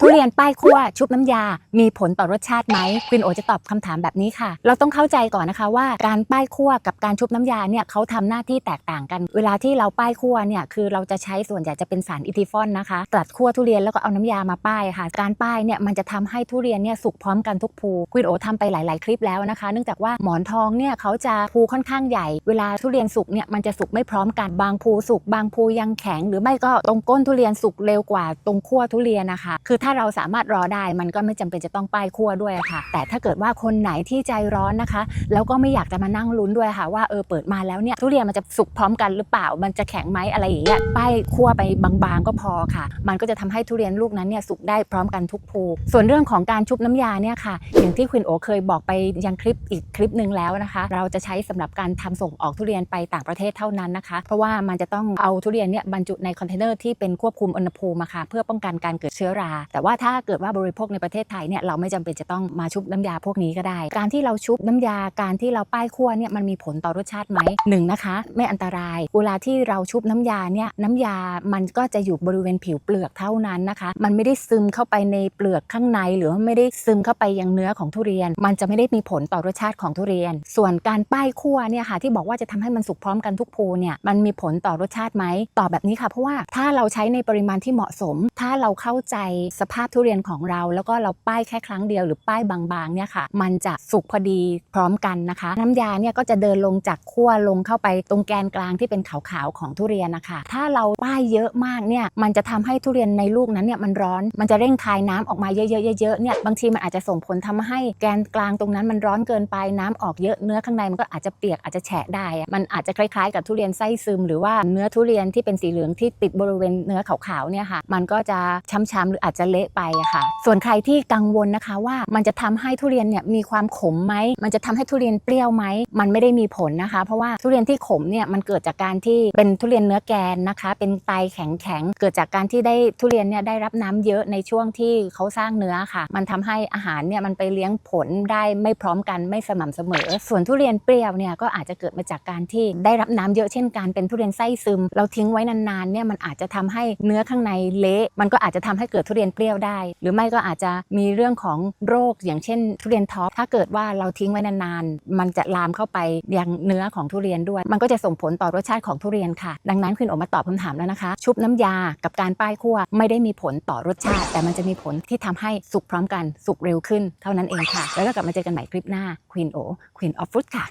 ทุเรียนป้ายคั่วชุบน้ำยา มีผลต่อรสชาติไหมควินโอจะตอบคำถามแบบนี้ค่ะ เราต้องเข้าใจก่อนนะคะว่าการป้ายคั่วกับการชุบน้ำยาเนี่ยเขาทำหน้าที่แตกต่างกัน เวลาที่เราป้ายคั่วเนี่ยคือเราจะใช้ส่วนใหญ่จะเป็นสารอิทิฟอนนะคะตัดคั่วทุเรียนแล้วก็เอาน้ำยามาป้ายค่ะ การป้ายเนี่ยมันจะทำให้ทุเรียนเนี่ยสุกพร้อมกันทุกภูควินโอทำไปหลาย ๆ คลิปแล้วนะคะ เนื่องจากว่าหมอนทองเนี่ยเขาจะภูค่อนข้างใหญ่ เวลาทุเรียนสุกเนี่ยมันจะสุกไม่พร้อมกันบางภูสุกบางภูยังแข็ง หรือไม่ก็ตรงก้นทุเรียนสุกเร็วกว่าตรงขั้วทุเรียนนะคะคือถ้าเราสามารถรอได้มันก็ไม่จำเป็นจะต้องป้ายขั้วด้วยค่ะ แต่ถ้าเกิดว่าคนไหนที่ใจร้อนนะคะ แล้วก็ไม่อยากจะมานั่งลุ้นด้วยค่ะ ว่าเออเปิดมาแล้วเนี่ยทุเรียนมันจะสุกพร้อมกันหรือเปล่า มันจะแข็งไหมอะไรอย่างเงี้ยป้ายขั้วไปบางๆก็พอค่ะ มันก็จะทำให้ทุเรียนลูกนั้นเนี่ยสุกได้พร้อมกันทุกภูส่วนเรื่องของการชุบน้ำยาเนี่ยค่ะ อย่างที่ควินโอเคยบอกไปยังคลิปอีกคลิปหนึ่งแล้วนะคะ เราจะใช้สำหรับการทำส่งออกทุเรียนไปต่างประเทศเท่านั้นนะคะ เพราะว่ามันจะต้องเอาทุเรียนเนี่ยบรรจุในคอนเทนเนอร์ที่เป็นควบคุมอุณหภูมิค่ะเพื่อป้องกันการเกิดเชื้อราแต่ว่าถ้าเกิดว่าบริโภคในประเทศไทยเนี่ยเราไม่จำเป็นจะต้องมาชุบน้ำยาพวกนี้ก็ได้ การที่เราชุบน้ำยาการที่เราป้ายคั่วเนี่ยมันมีผลต่อรสชาติไหมหนึ่งนะคะ ไม่อันตราย เวลาที่เราชุบน้ำยาเนี่ยน้ำยามันก็จะอยู่บริเวณผิวเปลือกเท่านั้นนะคะ มันไม่ได้ซึมเข้าไปในเปลือกข้างใน หรือไม่ได้ซึมเข้าไปยังเนื้อของทุเรียน มันจะไม่ได้มีผลต่อรสชาติของทุเรียน ส่วนการป้ายคั่วเนี่ยค่ะที่บอกว่าจะทำให้มันสุกพร้อมกันทุกภูเนี่ยมันมีผลต่อรสชาติไหมตอบแบบนี้ค่ะเพราะว่าถ้าเราใช้ในปริมาณที่เหมาะสม ถ้าเราเข้าใจสภาพทุเรียนของเรา แล้วก็เราป้ายแค่ครั้งเดียวหรือป้ายบางๆเนี่ยค่ะ มันจะสุกพอดีพร้อมกันนะคะ น้ำยาเนี่ยก็จะเดินลงจากขั้วลงเข้าไปตรงแกนกลางที่เป็นขาวๆของทุเรียนนะคะ ถ้าเราป้ายเยอะมากเนี่ยมันจะทำให้ทุเรียนในลูกนั้นเนี่ยมันร้อน มันจะเร่งคายน้ำออกมาเยอะๆเยอะๆเนี่ยบางทีมันอาจจะส่งผลทำให้แกนกลางตรงนั้นมันร้อนเกินไปน้ำออกเยอะเนื้อข้างในมันก็อาจจะเปียกอาจจะแฉะได้ มันอาจจะคล้ายๆ กับทุเรียนไส้ซึม หรือว่าเนื้อทุเรียนที่เป็นสีเหลืองที่ติดบริเวณเนื้อขาวๆเนี่ยค่ะมันก็จะช้ำๆหรืออาจจะเละไปอะค่ะ ส่วนใครที่กังวลนะคะว่ามันจะทำให้ทุเรียนเนี่ยมีความขมไหม มันจะทำให้ทุเรียนเปรี้ยวไหม มันไม่ได้มีผลนะคะ เพราะว่าทุเรียนที่ขมเนี่ยมันเกิดจากการที่เป็นทุเรียนเนื้อแกนนะคะ เป็นไตแข็งๆเกิดจากการที่ได้ทุเรียนเนี่ยได้รับน้ำเยอะในช่วงที่เขาสร้างเนื้อค่ะ มันทำให้อาหารเนี่ยมันไปเลี้ยงผลได้ไม่พร้อมกันไม่สม่ำเสมอ ส่วนทุเรียนเปรี้ยวเนี่ยก็อาจจะเกิดมาจากการที่ได้รับน้ำเยอะเช่นกันเป็นทุเรียนไส้ซึม เราทิ้งไว้นานๆเนี่ยมันอาจจะทำให้เนื้อข้างในเละ มันก็อาจจะทำให้เกิดทุเรียนเปรี้ยวได้ หรือไม่ก็อาจจะมีเรื่องของโรคอย่างเช่น ทุเรียนท็อปถ้าเกิดว่าเราทิ้งไว้นานๆ มันจะลามเข้าไปยังเนื้อของทุเรียนด้วย มันก็จะส่งผลต่อรสชาติของทุเรียนค่ะ ดังนั้นคุณโออกมาตอบคำถามแล้วนะคะ ชุบน้ำยากับการป้ายคั่วไม่ได้มีผลต่อรสชาติ แต่มันจะมีผลที่ทำให้สุกพร้อมกันสุกเร็วขึ้นเท่านั้นเองค่ะ แล้วก็กลับมาเจอกันใหม่คลิปหน้า Queen O Queen of Fruit ค่ะ